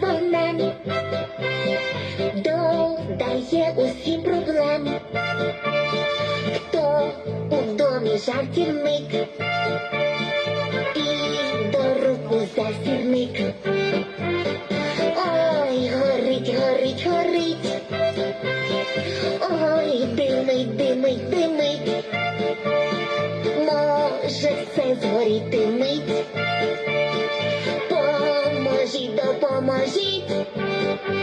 вогнем, додає усім проблем. Хто у домі жартівник і до руку засірник. Ой, горить, горить, горить. Ой, димить, димить, димить. Може все згоріти допоможіть. Увага,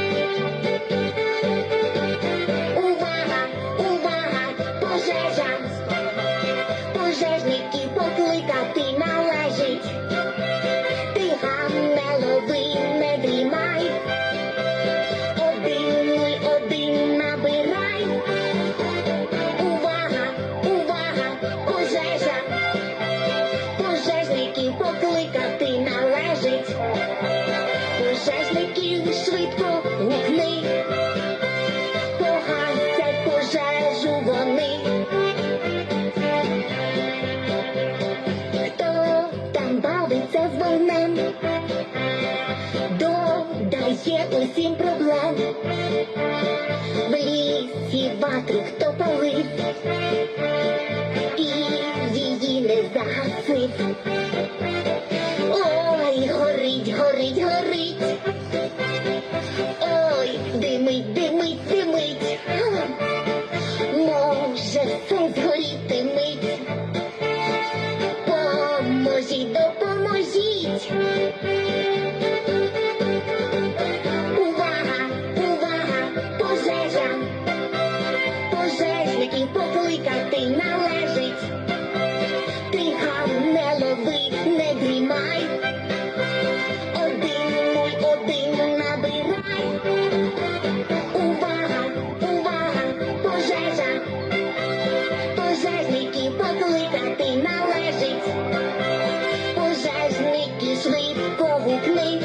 Пожежників швидко гукни. Погасять пожежу вони. Хто там бавиться з вогнем? Додає усім проблем. В лісі ватру хто палив і її не загасив. Ой, горить, горить, горить. Пожежників покликати належить. Ти гам не лови, не дрімай. Один нуль один набирай. Увага, увага, пожежа. Пожежників покликати належить. Пожежники швидко гукни.